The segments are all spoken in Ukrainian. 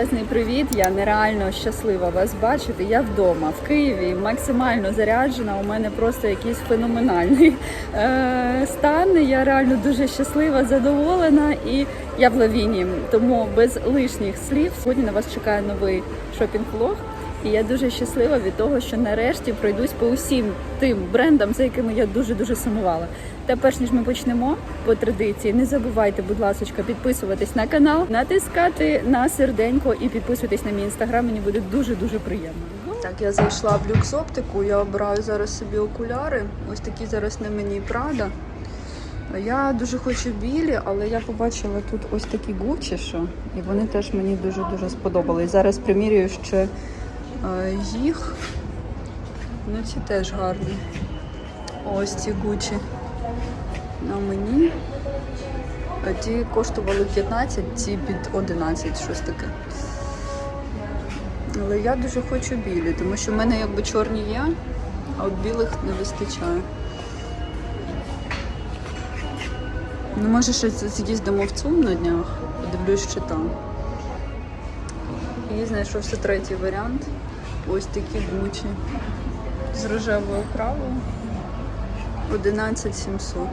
величезний привіт. Я нереально щаслива вас бачити. Я вдома в Києві максимально заряджена. У мене просто якийсь феноменальний е, стан. Я реально дуже щаслива, задоволена і я в лавіні. Тому без лишніх слів сьогодні на вас чекає новий шопінг-влог. І я дуже щаслива від того, що нарешті пройдусь по усім тим брендам, за якими я дуже дуже сумувала. Та перш ніж ми почнемо по традиції, не забувайте, будь ласка, підписуватись на канал, натискати на серденько і підписуйтесь на мій інстаграм. Мені буде дуже дуже приємно. Так, я зайшла в люкс оптику. Я обираю зараз собі окуляри. Ось такі зараз на мені Прада. Я дуже хочу білі, але я побачила тут ось такі гучі, що і вони теж мені дуже дуже сподобались. Зараз примірюю ще е, їх. Ну, ці теж гарні. Ось ці гучі на мені. Ті коштували 15, ці під 11, щось таке. Але я дуже хочу білі, тому що в мене якби чорні є, а от білих не вистачає. Ну, може, ще з'їздимо в ЦУМ на днях, подивлюсь, що там. І знайшовся третій варіант. Ось такі гучі. З рожевою правою. 11 700.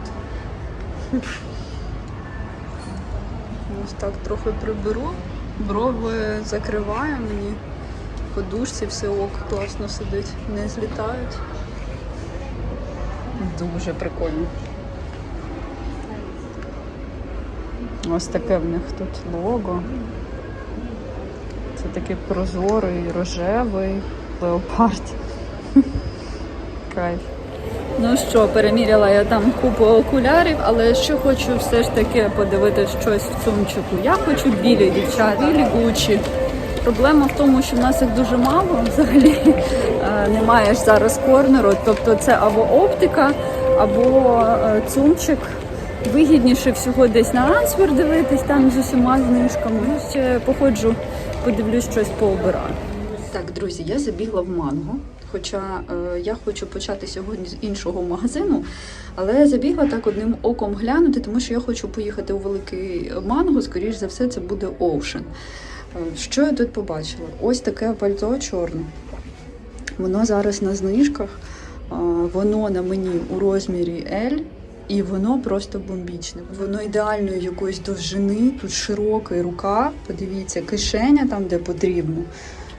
Ось так трохи приберу. Брови закриває мені. Подушці все ок класно сидить, не злітають. Дуже прикольно. Ось таке в них тут лого. Це такий прозорий, рожевий леопард. Кайф. Ну що, переміряла я там купу окулярів, але що хочу все ж таки подивитися щось в сумчику. Я хочу білі дівчат, білі гучі. Проблема в тому, що в нас їх дуже мало взагалі. Е, Немає ж зараз корнеру, тобто це або оптика, або е, цумчик. Вигідніше всього десь на Ансвер дивитись там з усіма знижками. Ну, Ще походжу, подивлюсь щось пообираю. Так, друзі, я забігла в манго. Хоча е, я хочу почати сьогодні з іншого магазину, але забігла так одним оком глянути, тому що я хочу поїхати у великий манго. Скоріш за все, це буде Ocean. Е, Що я тут побачила? Ось таке пальто чорне. Воно зараз на знижках. Е, Воно на мені у розмірі L. І воно просто бомбічне. Воно ідеальної якоїсь довжини, тут широка рука. Подивіться, кишеня там, де потрібно.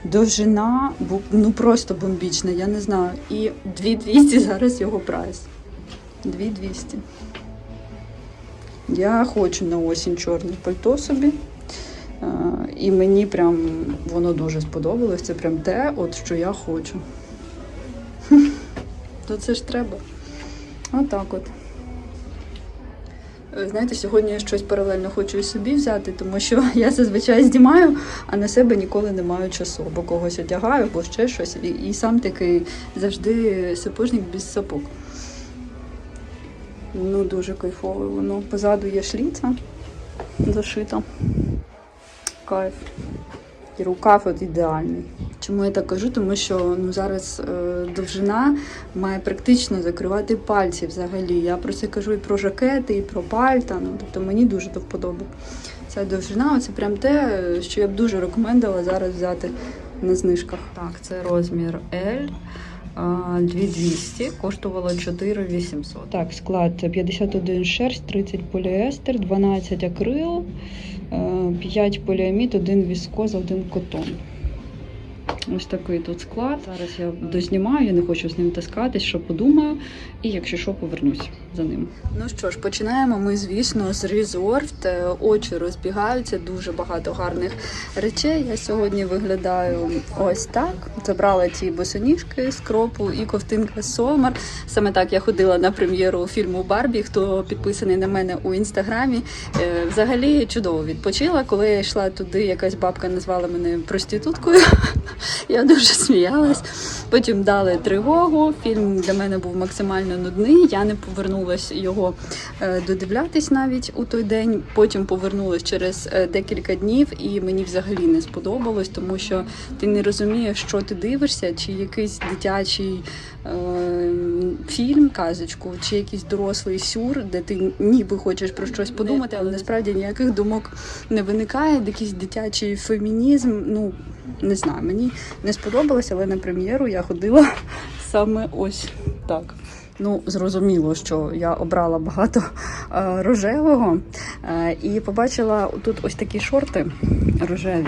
Довжина ну просто бомбічна, я не знаю. І 2200 зараз його прайс. 2200. Я хочу на осінь чорне пальто собі. Е, І мені прям воно дуже сподобалось. Це прям те, от що я хочу. То це ж треба. Отак от. Е, Знаєте, сьогодні я щось паралельно хочу собі взяти, тому що я зазвичай знімаю, а на себе ніколи не маю часу, або когось одягаю, або ще щось. І, і сам такий завжди сапожник без сапог. Ну, дуже кайфове воно. Позаду є шліця зашита. Кайф. І рукав от ідеальний. Чому я так кажу? Тому що ну, зараз е, довжина має практично закривати пальці взагалі. Я про це кажу і про жакети, і про пальта. Ну, тобто мені дуже до вподоби. Ця довжина це прям те, що я б дуже рекомендувала зараз взяти на знижках. Так, це розмір L. а, 2200, коштувало 4800. Так, склад 51 шерсть, 30 поліестер, 12 акрил, 5 поліамід, 1 віскоз, 1 котон. Ось такий тут склад. Зараз я дознімаю, я не хочу з ним таскатись, що подумаю. І якщо що, повернусь за ним. Ну що ж, починаємо ми, звісно, з резорт. Е, Очі розбігаються, дуже багато гарних речей. Я сьогодні виглядаю ось так. Забрала ті босоніжки з кропу і ковтинка Сомер. Саме так я ходила на прем'єру фільму Барбі. Хто підписаний на мене у інстаграмі. Е, Взагалі чудово відпочила. Коли я йшла туди, якась бабка назвала мене проституткою. Я дуже сміялась. Потім дали тривогу. Фільм для мене був максимально нудний. Я не повернулася його е, додивлятись навіть у той день. Потім повернулась через е, декілька днів, і мені взагалі не сподобалось, тому що ти не розумієш, що ти дивишся, чи якийсь дитячий е, фільм, казочку, чи якийсь дорослий сюр, де ти ніби хочеш про щось подумати, але насправді ніяких думок не виникає. Якийсь дитячий фемінізм. Ну не знаю, мені не сподобалось, але на прем'єру я ходила саме ось так. Ну, зрозуміло, що я обрала багато е, рожевого е, і побачила тут ось такі шорти рожеві.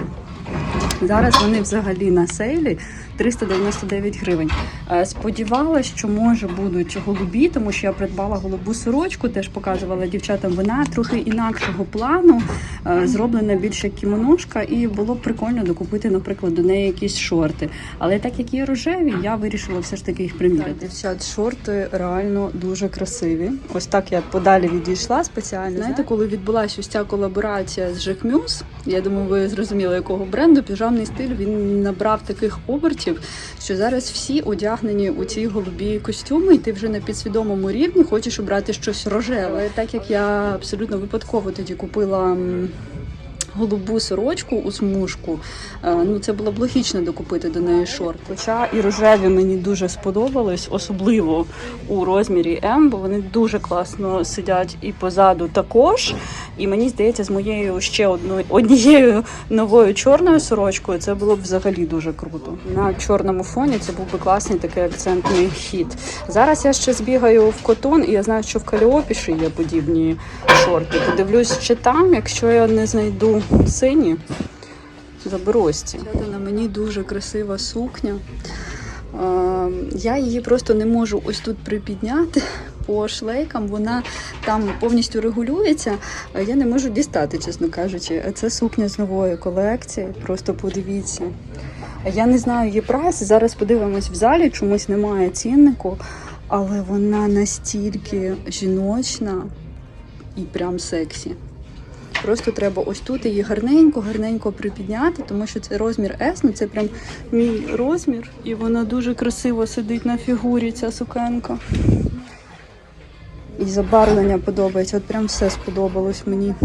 Зараз вони взагалі на сейлі 399 гривень. Е, Сподівалась, що може будуть голубі, тому що я придбала голубу сорочку, теж показувала дівчатам. Вона трохи інакшого плану, е, зроблена більше кімоношка, і було б прикольно докупити, наприклад, до неї якісь шорти. Але так як є рожеві, я вирішила все ж таки їх приміряти. Дівчат, шорти реально дуже красиві. Ось так я подалі відійшла спеціально. Знаєте, коли відбулася ось ця колаборація з Жекмюс, я думаю, ви зрозуміли, якого бренду піжамний стиль він набрав таких обертів, що зараз всі одягнені у ці голубі костюми, і ти вже на підсвідомому рівні хочеш обрати щось рожеве. Так як я абсолютно випадково тоді купила. Голубу сорочку у смужку, е, ну це було б логічно докупити до неї шорт. Хоча і рожеві мені дуже сподобались, особливо у розмірі М, бо вони дуже класно сидять і позаду також. І мені здається, з моєю ще одною однією новою чорною сорочкою це було б взагалі дуже круто. На чорному фоні це був би класний такий акцентний хід. Зараз я ще збігаю в котон, і я знаю, що в Каліопі ще є подібні шорти. Подивлюсь, чи там, якщо я не знайду сині, заберу ось. На мені дуже красива сукня. Я її просто не можу ось тут припідняти по шлейкам. Вона там повністю регулюється. Я не можу дістати, чесно кажучи. Це сукня з нової колекції. Просто подивіться. Я не знаю її прайс. Зараз подивимось в залі, чомусь немає ціннику, але вона настільки жіночна і прям сексі. Просто треба ось тут її гарненько, гарненько припідняти, тому що це розмір S, ну це прям мій розмір, і вона дуже красиво сидить на фігурі, ця сукенка. І забарвлення подобається, от прям все сподобалось мені.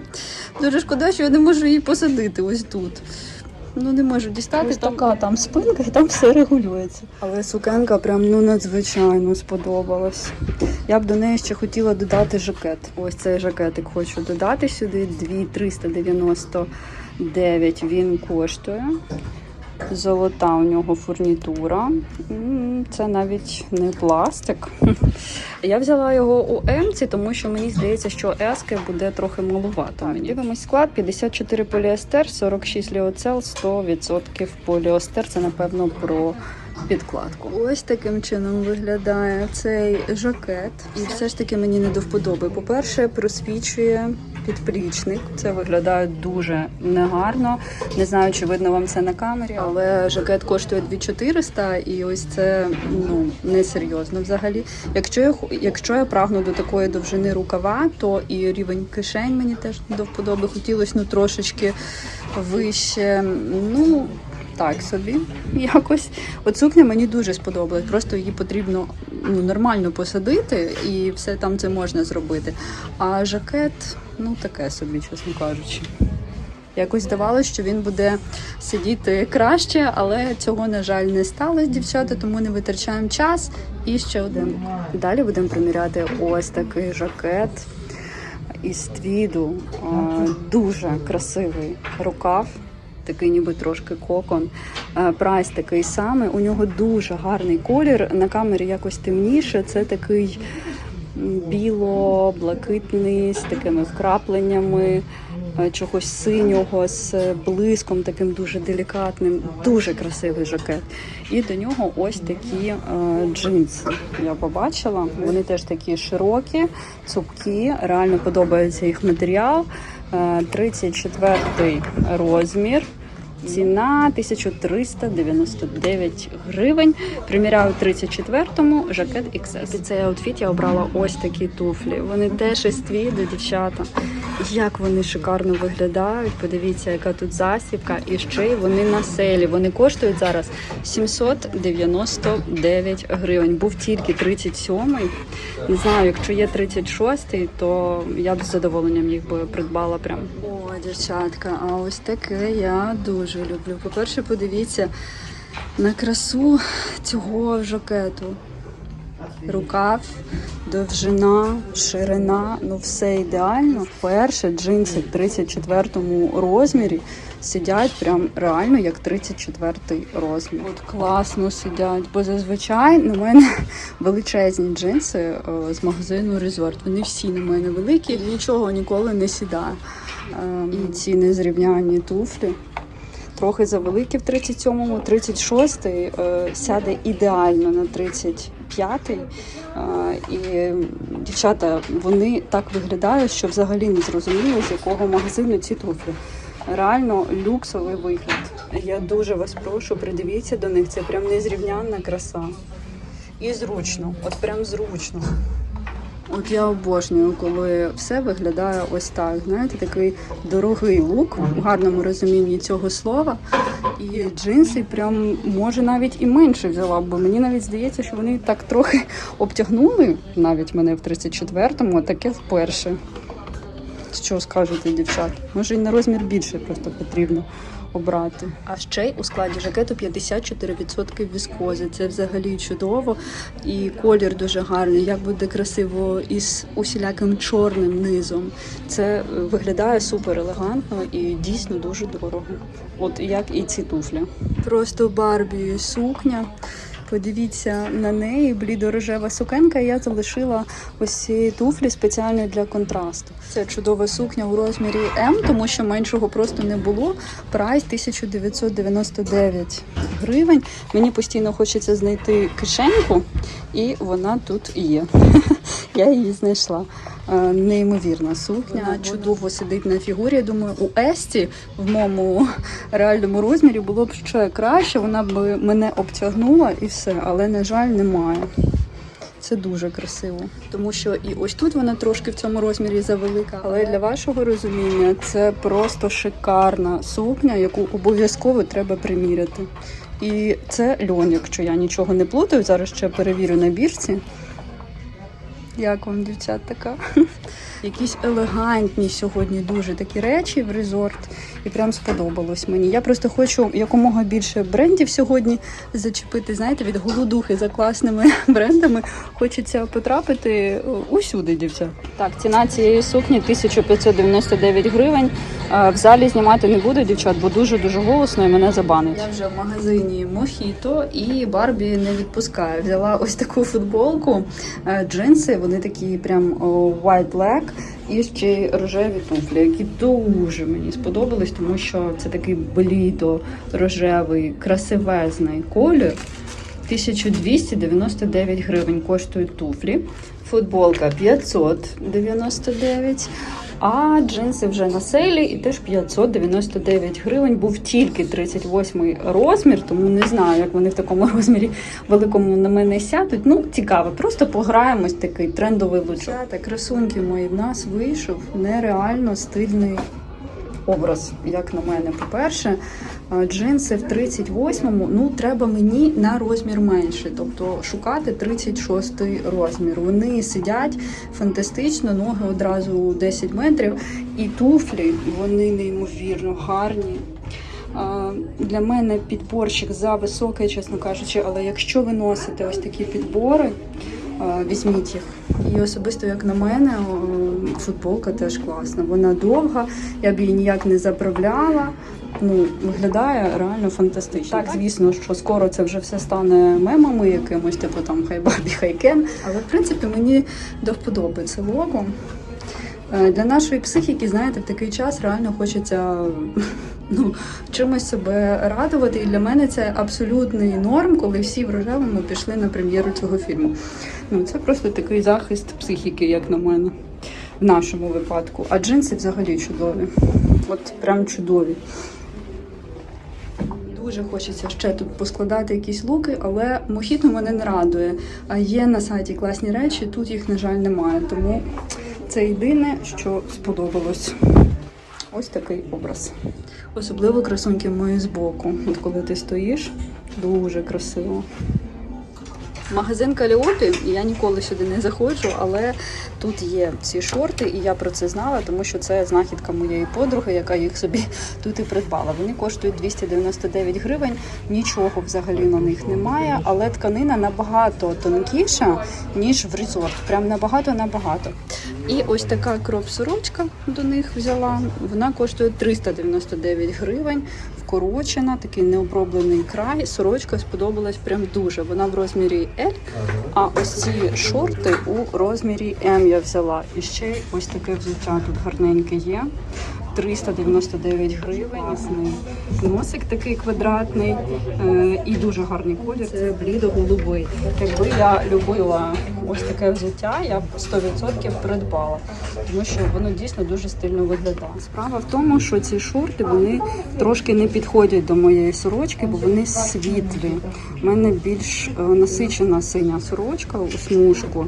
Дуже шкода, що я не можу її посадити ось тут. Ну не можу дістати. Ось така там спинка, і там все регулюється. Але сукенка прям ну надзвичайно сподобалась. Я б до неї ще хотіла додати жакет. Ось цей жакетик хочу додати сюди. 2399 він коштує. Золота у нього фурнітура. Це навіть не пластик. Я взяла його у Емці, тому що мені здається, що ески буде трохи малувато. Мені. Дивимось склад: 54 поліестер, 46 ліоцел, 100% поліестер. Це напевно про підкладку. Ось таким чином виглядає цей жакет. І все ж таки мені не до вподоби. По-перше, просвічує підплічник. Це виглядає дуже негарно. Не знаю, чи видно вам це на камері, але жакет коштує 2400 і ось це ну несерйозно взагалі. Якщо я якщо я прагну до такої довжини рукава, то і рівень кишень мені теж до вподоби. Хотілося ну трошечки вище. Ну так собі якось. От сукня мені дуже сподобалась. Просто її потрібно ну, нормально посадити, і все там це можна зробити. А жакет, ну таке собі, чесно кажучи. Якось здавалося, що він буде сидіти краще, але цього, на жаль, не сталося, дівчата, тому не витрачаємо час. І ще один. Далі будемо приміряти ось такий жакет із твіду. Дуже красивий рукав. Такий ніби трошки кокон. Е, Прайс такий самий. У нього дуже гарний колір. На камері якось темніше. Це такий біло-блакитний з такими вкрапленнями е, чогось синього з блиском, таким дуже делікатним, дуже красивий жакет. І до нього ось такі е, джинси. Я побачила. Вони теж такі широкі, цупкі. Реально подобається їх матеріал. Е, 34 розмір. Ціна 1399 гривень. Приміряю 34-му, жакет XS. Під цей аутфіт я обрала ось такі туфлі. Вони теж із твіду, дівчата. Як вони шикарно виглядають. Подивіться, яка тут засібка. І ще й вони на селі. Вони коштують зараз 799 гривень. Був тільки 37-й. Не знаю, якщо є 36-й, то я б з задоволенням їх би придбала прям. О, дівчатка, а ось таке я дуже люблю. По-перше, подивіться на красу цього жакету. Рукав, довжина, ширина, ну все ідеально. Перше, джинси в 34-му розмірі сидять прям реально як 34-й розмір. От класно сидять, бо зазвичай на мене величезні джинси е, з магазину Resort. Вони всі на мене великі, нічого ніколи не сідає. І ці незрівнянні туфлі. Трохи завеликі в 37-му, 36-й е, сяде ідеально на 35-й. Е, і дівчата, вони так виглядають, що взагалі не зрозуміло, з якого магазину ці туфлі. Реально люксовий вигляд. Я дуже вас прошу, придивіться до них. Це прям незрівнянна краса. І зручно, от прям зручно. От я обожнюю, коли все виглядає ось так. Знаєте, такий дорогий лук в гарному розумінні цього слова. І джинси прям може навіть і менше взяла, бо мені навіть здається, що вони так трохи обтягнули навіть мене в 34-му, а таке вперше. Що скажете, дівчат? Може, і на розмір більше просто потрібно обрати. А ще й у складі жакету 54% віскози. Це взагалі чудово. І колір дуже гарний. Як буде красиво із усіляким чорним низом. Це е, виглядає супер елегантно і дійсно дуже дорого. От як і ці туфлі. Просто Барбі сукня. Подивіться на неї, блідорожева сукенка. Я залишила ось ці туфлі спеціально для контрасту. Це чудова сукня у розмірі М, тому що меншого просто не було. Прайс 1999 гривень. Мені постійно хочеться знайти кишеньку, і вона тут є. Я її знайшла. Е, Неймовірна сукня, чудово сидить на фігурі. Я думаю, у Есті в моєму реальному розмірі було б ще краще. Вона б мене обтягнула і все, але на жаль, немає. Це дуже красиво, тому що і ось тут вона трошки в цьому розмірі завелика. Але для вашого розуміння це просто шикарна сукня, яку обов'язково треба приміряти. І це льон, якщо я нічого не плутаю. Зараз ще перевірю на бірці. Як вам, дівчат, така? Якісь елегантні сьогодні дуже такі речі в резорт, і прям сподобалось мені. Я просто хочу якомога більше брендів сьогодні зачепити. Знаєте, від голодухи за класними брендами. Хочеться потрапити е, усюди, дівчат. Так, ціна цієї сукні 1599 гривень. Е, В залі знімати не буду, дівчат, бо дуже дуже голосно і мене забанить. Я вже в магазині Мохіто і Барбі не відпускає. Взяла ось таку футболку, е, джинси. Вони такі прям white black. І ще рожеві туфлі, які дуже мені сподобались, тому що це такий блідо рожевий, красивезний колір. 1299 гривень коштують туфлі. Футболка 599, а джинси вже на селі і теж 599 гривень. Був тільки 38 розмір, тому не знаю, як вони в такому розмірі великому на мене сядуть. Ну, цікаво, просто пограємось такий трендовий лучок. Так, красунки мої, в нас вийшов нереально стильний образ, як на мене. По-перше, джинси в 38-му, ну треба мені на розмір менше, тобто шукати 36-й розмір. Вони сидять фантастично, ноги одразу 10 метрів, і туфлі вони неймовірно гарні. Для мене підборщик за високий, чесно кажучи, але якщо ви носите ось такі підбори, візьміть їх. І особисто, як на мене, футболка теж класна. Вона довга, я б її ніяк не заправляла. Ну, виглядає реально фантастично. Так, звісно, що скоро це вже все стане мемами якимось, типу там хай бабі, хай кен. Але в принципі мені до вподоби це лого. Е, Для нашої психіки, знаєте, в такий час реально хочеться ну, чимось себе радувати. І для мене це абсолютний норм, коли всі в рожевому пішли на прем'єру цього фільму. Ну, це просто такий захист психіки, як на мене, в нашому випадку. А джинси взагалі чудові. От прям чудові. Дуже хочеться ще тут поскладати якісь луки, але мохіто мене не радує. А є на сайті класні речі, тут їх, на жаль, немає. Тому це єдине, що сподобалось. Ось такий образ. Особливо красуньки мої збоку. От коли ти стоїш, дуже красиво. Магазин Каліопі, я ніколи сюди не заходжу, але тут є ці шорти, і я про це знала, тому що це знахідка моєї подруги, яка їх собі тут і придбала. Вони коштують 299 гривень, нічого взагалі на них немає, але тканина набагато тонкіша, ніж в резорт. Прям набагато набагато. І ось така кроп-сорочка до них взяла. Вона коштує 399 гривень. Вкорочена, такий необроблений край. Сорочка сподобалась прям дуже. Вона в розмірі L, а ось ці шорти у розмірі M я взяла. І ще ось таке взуття тут гарненьке є. 399 гривень. Носик такий квадратний е, і дуже гарний колір. Це блідо-голубий. Якби я любила ось таке взуття, я б 100% придбала, тому що воно дійсно дуже стильно виглядає. Справа в тому, що ці шорти вони трошки не підходять до моєї сорочки, бо вони світлі. У мене більш е, насичена синя сорочка у смужку.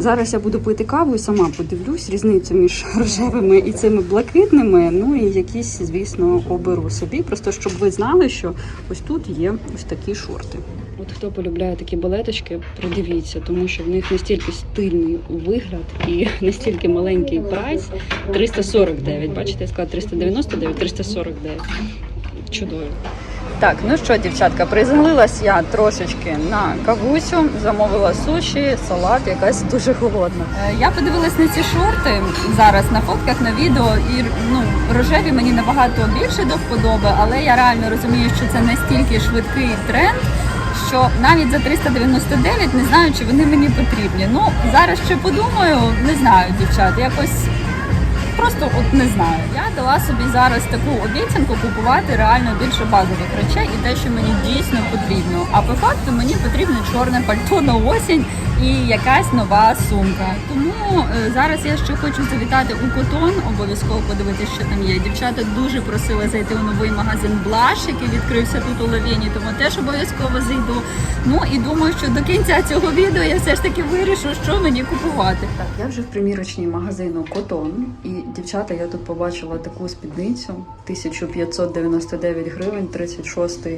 Зараз я буду пити каву і сама подивлюсь різницю між рожевими і цими блакитними. Ну і якісь, звісно, оберу собі. Просто щоб ви знали, що ось тут є ось такі шорти. От хто полюбляє такі балеточки, придивіться, тому що в них настільки стильний вигляд і настільки маленький прайс 349. Бачите, я сказала 399, 349. Чудово. Так, ну що, дівчатка, приземлилась я трошечки на кавусю, замовила суші, салат, якась дуже голодна. Е, Я подивилась на ці шорти зараз на фотках, на відео, і ну рожеві мені набагато більше до вподоби, але я реально розумію, що це настільки швидкий тренд. Що навіть за 399 не знаю, чи вони мені потрібні. Ну зараз ще подумаю, не знаю, дівчат, якось Просто от не знаю. Я дала собі зараз таку обіцянку купувати реально більше базових речей і те, що мені дійсно потрібно. А по факту мені потрібно чорне пальто на осінь і якась нова сумка. Тому е, зараз я ще хочу завітати у котон, обов'язково подивитися, що там є. Дівчата дуже просили зайти у новий магазин Блаш, який відкрився тут у Лавіні, тому теж обов'язково зайду. Ну і думаю, що до кінця цього відео я все ж таки вирішу, що мені купувати. Так, я вже в примірочній магазину Котон. І дівчата, я тут побачила таку спідницю. 1599 гривень, 36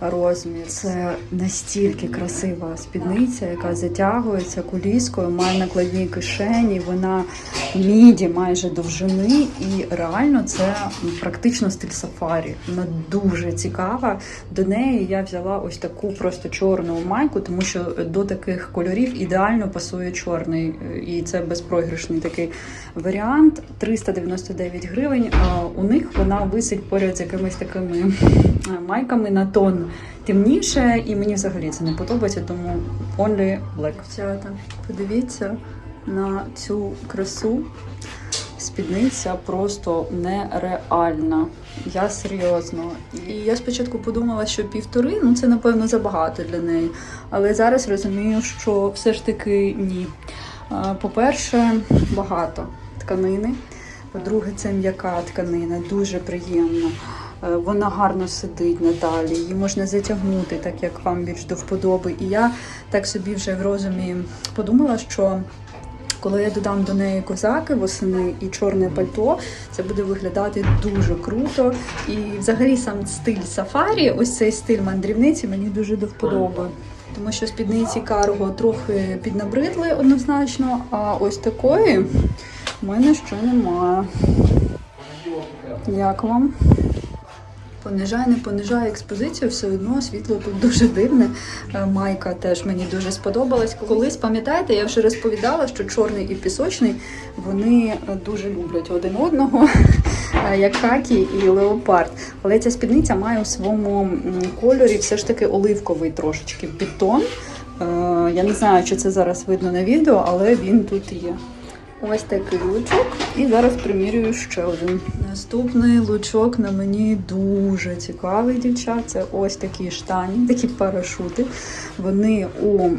розмір. Це настільки красива спідниця, яка затягується куліскою, має накладні кишені, вона міді майже довжини, і реально це практично стиль сафарі. Вона дуже цікава. До неї я взяла ось таку просто чорну майку, тому що до таких кольорів ідеально пасує чорний, і це безпрограшний такий варіант. 399 гривень. У них вона висить поряд з якимись такими майками на тон темніше, і мені взагалі це не подобається, тому only black. Дівчата, подивіться на цю красу. Спідниця просто нереальна. Я серйозно. І я спочатку подумала, що півтори, ну це напевно забагато для неї. Але зараз розумію, що все ж таки ні. По-перше, багато тканини. По-друге, це м'яка тканина, дуже приємна. Е, Вона гарно сидить на талії, її можна затягнути, так як вам більш до вподоби. І я так собі вже в розумі подумала, що коли я додам до неї козаки восени і чорне пальто, це буде виглядати дуже круто. І взагалі сам стиль сафарі, ось цей стиль мандрівниці, мені дуже до вподоби. Тому що спідниці карго трохи піднабридли однозначно, а ось такої в мене ще немає. Як вам? Понижає, не понижає експозицію, все одно світло тут дуже дивне. Е, Майка теж мені дуже сподобалась. Колись, пам'ятаєте, я вже розповідала, що чорний і пісочний вони е, дуже люблять один одного, е, як хакі і леопард. Але ця спідниця має у своєму кольорі все ж таки оливковий трошечки підтон. Я не знаю, чи це зараз видно на відео, але він тут є. Ось такий лучок. І зараз примірюю ще один. Наступний лучок на мені дуже цікавий, дівчат. Це ось такі штані, такі парашути. Вони у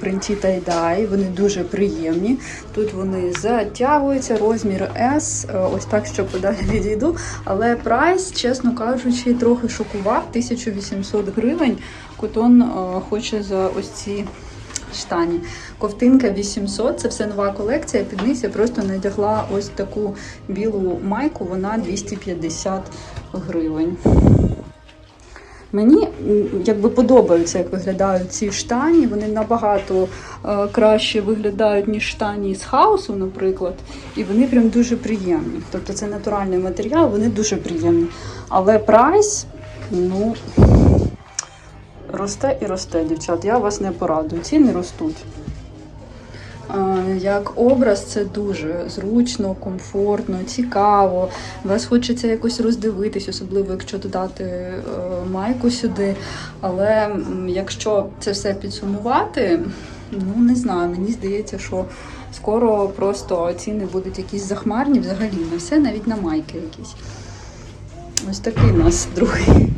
принті тайдай, вони дуже приємні. Тут вони затягуються, розмір S. Е, Ось так, що подалі відійду. Але прайс, чесно кажучи, трохи шокував. 1800 гривень. Котон е, хоче за ось ці штані. Ковтинка 800, це все нова колекція. Під низ я просто надягла ось таку білу майку, вона 250 гривень. Мені якби подобаються, як виглядають ці штані. Вони набагато е, краще виглядають, ніж штані з хаусу, наприклад. І вони прям дуже приємні. Тобто це натуральний матеріал, вони дуже приємні. Але прайс, ну, росте і росте, дівчат. Я вас не порадую. Ціни ростуть. Як образ це дуже зручно, комфортно, цікаво. Вас хочеться якось роздивитись, особливо якщо додати е, майку сюди. Але якщо це все підсумувати, ну не знаю, мені здається, що скоро просто ціни будуть якісь захмарні взагалі на все, навіть на майки якісь. Ось такий у нас другий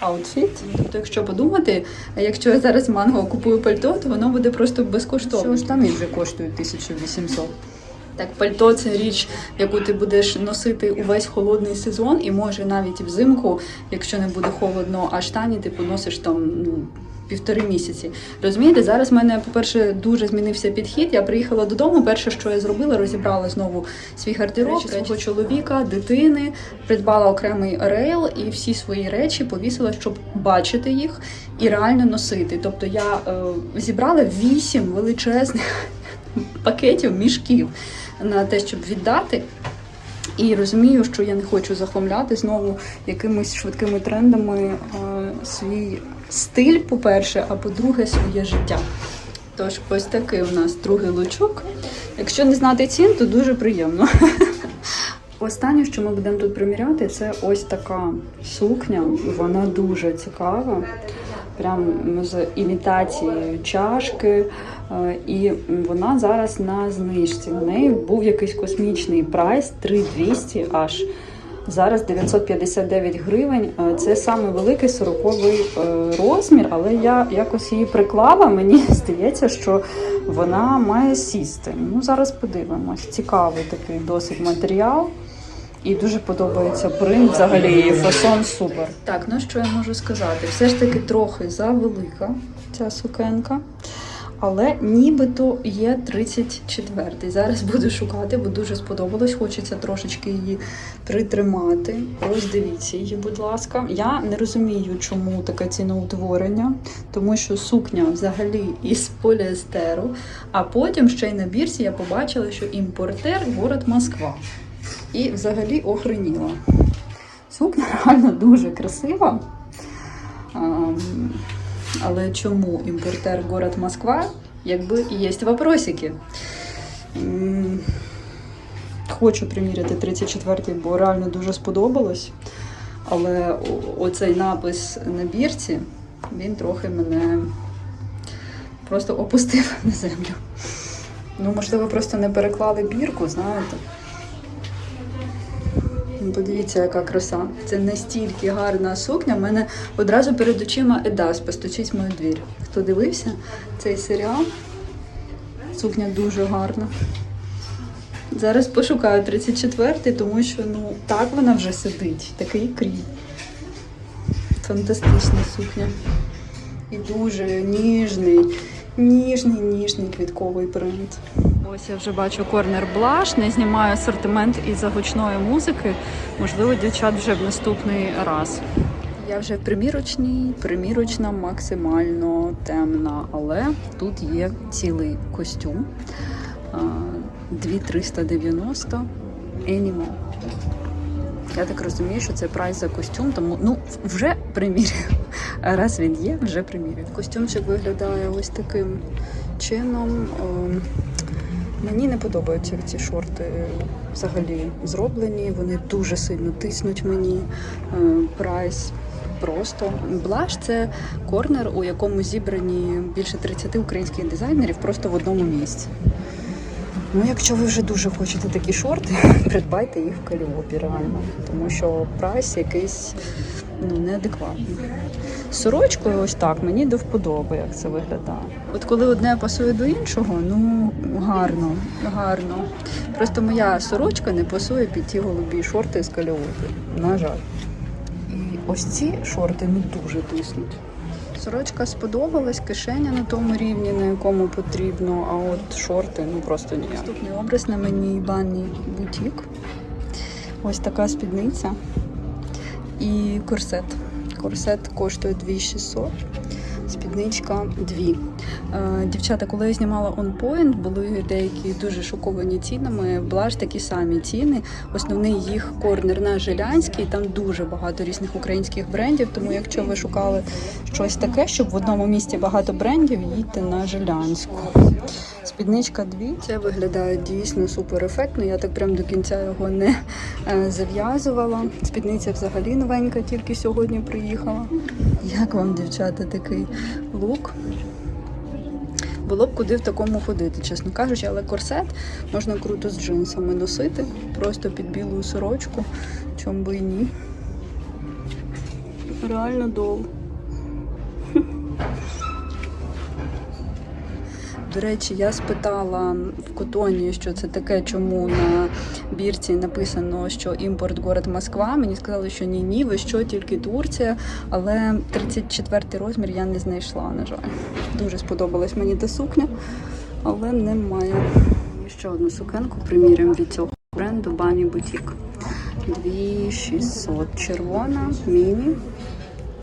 аутфіт. Тобто, якщо подумати, якщо я зараз манго купую пальто, то воно буде просто безкоштовно. Штани вже коштують 1800. Так, пальто це річ, яку ти будеш носити увесь холодний сезон, і може навіть взимку, якщо не буде холодно, а штані ти поносиш там ну, півтори місяці. Розумієте, зараз в мене, по-перше, дуже змінився підхід. Я приїхала додому. Перше, що я зробила, розібрала знову свій гардероб Речі свого чоловіка, дитини, придбала окремий рейл і всі свої речі повісила, щоб бачити їх і реально носити. Тобто я е, зібрала вісім величезних пакетів, мішків на те, щоб віддати. І розумію, що я не хочу захламляти знову якимись швидкими трендами е, свій стиль, по-перше, а по-друге, своє життя. Тож, ось такий у нас другий лучок. Якщо не знати цін, то дуже приємно. Останнє, що ми будемо тут приміряти, це ось така сукня. Вона дуже цікава. Прям з імітацією чашки. Е, І вона зараз на знижці. У неї був якийсь космічний прайс 3200 аж. Зараз 959 гривень. Е, Це саме великий 40-й е, розмір, але я якось її приклала. Мені здається, що вона має сісти. Ну, зараз подивимось. Цікавий такий досить матеріал. І дуже подобається принт, взагалі фасон супер. Так, ну що я можу сказати? Все ж таки трохи завелика ця сукенка. Але нібито є 34-й. Зараз буду шукати, бо дуже сподобалось. Хочеться трошечки її притримати. Ось дивіться її, будь ласка. Я не розумію, чому таке ціноутворення, тому що сукня взагалі із поліестеру. А потім ще й на бірці я побачила, що імпортер город Москва. І взагалі охреніла. Сукня реально дуже красива. Але чому імпортер город Москва? Якби є вопросики. Хочу приміряти 34-й, бо реально дуже сподобалось. Але оцей напис на бірці, він трохи мене просто опустив на землю. Ну, можливо, просто не переклали бірку, знаєте. Подивіться, яка краса. Це настільки гарна сукня. У мене одразу перед очима Едас постучить в мою двір. Хто дивився цей серіал? Сукня дуже гарна. Зараз пошукаю 34-й, тому що ну так вона вже сидить. Такий крій. Фантастична сукня. І дуже ніжний, ніжний, ніжний квітковий принт. Ось я вже бачу корнер блаш, не знімаю асортимент із-за гучної музики. Можливо, дівчат вже в наступний раз. Я вже в примірочній, примірочна максимально темна, але тут є цілий костюм. 2390 Animal. Я так розумію, що це прайс за костюм, тому ну вже примірюю. Раз він є, вже примірюю. Костюмчик виглядає ось таким чином. Ем, Мені не подобаються ці шорти взагалі зроблені. Вони дуже сильно тиснуть мені. Е, Прайс просто. Блаш це корнер, у якому зібрані більше 30 українських дизайнерів просто в одному місці. Ну, якщо ви вже дуже хочете такі шорти, придбайте їх в Каліопі реально. Тому що прайс якийсь ну, неадекватний. З сорочкою ось так, мені до вподоби, як це виглядає. От коли одне пасує до іншого, ну гарно, гарно. Просто моя сорочка не пасує під ті голубі шорти з Каліопи. На жаль. І ось ці шорти ну дуже тиснуть. Сорочка сподобалась, кишеня на тому рівні, на якому потрібно, а от шорти ну просто ніяк. Наступний образ на мені банний бутік. Ось така спідниця і корсет. Корсет коштує 2600, спідничка 2. Е, Дівчата, коли я знімала On були деякі дуже шоковані цінами. Була ж такі самі ціни. Основний їх корнер на Жилянській. Там дуже багато різних українських брендів. Тому, якщо ви шукали щось таке, щоб в одному місті багато брендів, їдьте на Жилянську. Спідничка 2. Це виглядає дійсно супер ефектно. Я так прям до кінця його не е, зав'язувала. Спідниця взагалі новенька, тільки сьогодні приїхала. Як вам, дівчата, такий лук? Було б куди в такому ходити, чесно кажучи, але корсет можна круто з джинсами носити, просто під білу сорочку, чому би і ні. Реально дол. До речі, я спитала в Котоні, що це таке, чому на бірці написано, що імпорт город Москва. Мені сказали, що ні, ні, ви що, тільки Турція. Але 34 розмір я не знайшла, на жаль. Дуже сподобалась мені та сукня, але немає. Ще одну сукенку приміряємо від цього бренду Бані Бутік. 2600. Червона, міні.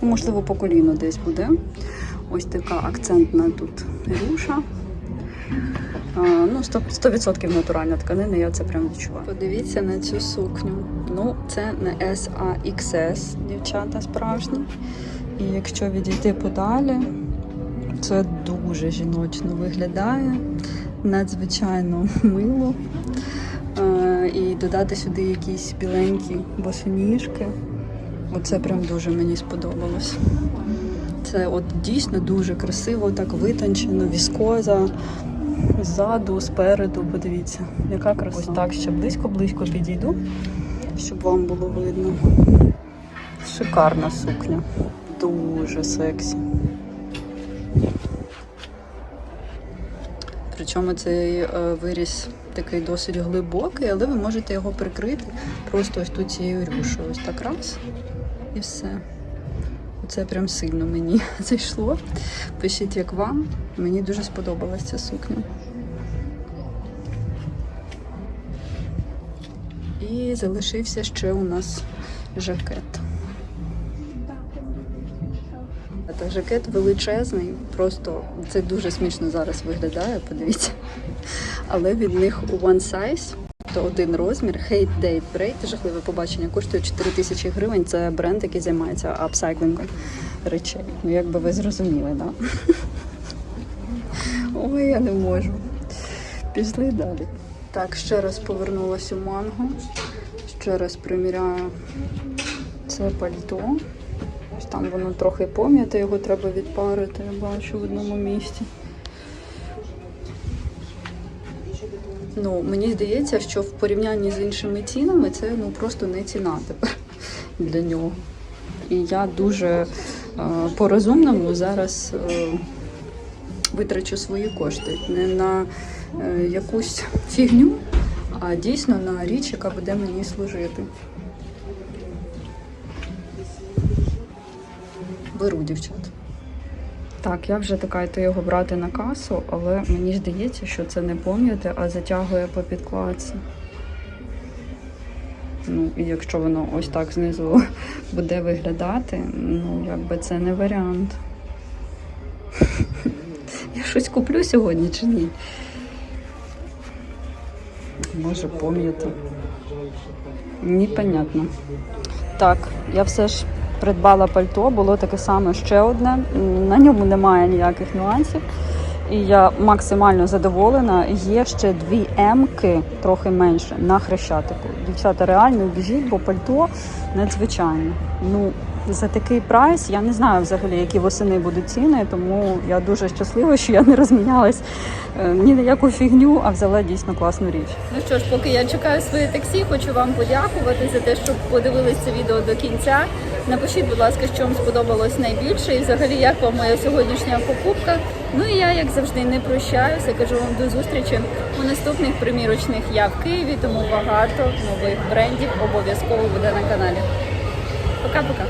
Ну, Можливо, по коліну десь буде. Ось така акцентна тут рюша. А, ну, 100%, 100% натуральна тканина, я це прям відчуваю. Подивіться на цю сукню. Ну, це не SAXS, дівчата справжні. І якщо відійти подалі, це дуже жіночно виглядає, надзвичайно мило. І додати сюди якісь біленькі босоніжки. Оце прям дуже мені сподобалось. Це от дійсно дуже красиво, так витончено, віскоза. Ззаду, спереду, подивіться, яка краса. Ось так ще близько-близько підійду, щоб вам було видно. Шикарна сукня. Дуже сексі. Причому цей е, виріс такий досить глибокий, але ви можете його прикрити просто ось тут цією рюшею. Ось так раз і все. Це прям сильно мені зайшло. Пишіть, як вам. Мені дуже сподобалася ця сукня. І залишився ще у нас жакет. Та жакет величезний, просто це дуже смішно зараз виглядає, подивіться. Але від них one size, то один розмір, Hate Date Break, жахливе побачення, коштує 4 тисячі гривень. Це бренд, який займається апсайклингом речей. Ну, якби ви зрозуміли, так? Да? Ой, я не можу. Пішли далі. Так, ще раз повернулася у манго. Ще раз приміряю це пальто. Ось там воно трохи пом'яте, його треба відпарити, я бачу в одному місці. Ну, мені здається, що в порівнянні з іншими цінами це ну просто не ціна тепер для нього. І я дуже е, по-розумному зараз е, витрачу свої кошти не на е, якусь фігню, а дійсно на річ, яка буде мені служити. Беру дівчат. Так, я вже така йти його брати на касу, але мені здається, що це не пом'яте, а затягує по підкладці. Ну, і якщо воно ось так знизу буде виглядати, ну якби це не варіант. Щось куплю сьогодні чи ні? Може пом'яти. Непонятно. Так, я все ж придбала пальто, було таке саме ще одне. На ньому немає ніяких нюансів. І я максимально задоволена. Є ще дві М-ки, трохи менше, на хрещатику. Дівчата, реально біжіть, бо пальто надзвичайне. Ну, за такий прайс. Я не знаю взагалі, які восени будуть ціни, тому я дуже щаслива, що я не розмінялась е, ні на яку фігню, а взяла дійсно класну річ. Ну що ж, поки я чекаю своє таксі, хочу вам подякувати за те, що подивились це відео до кінця. Напишіть, будь ласка, що вам сподобалось найбільше, і взагалі як вам моя сьогоднішня покупка. Ну і я, як завжди, не прощаюся. Кажу вам до зустрічі у наступних примірочних. Я в Києві, тому багато нових брендів обов'язково буде на каналі. Пока-пока.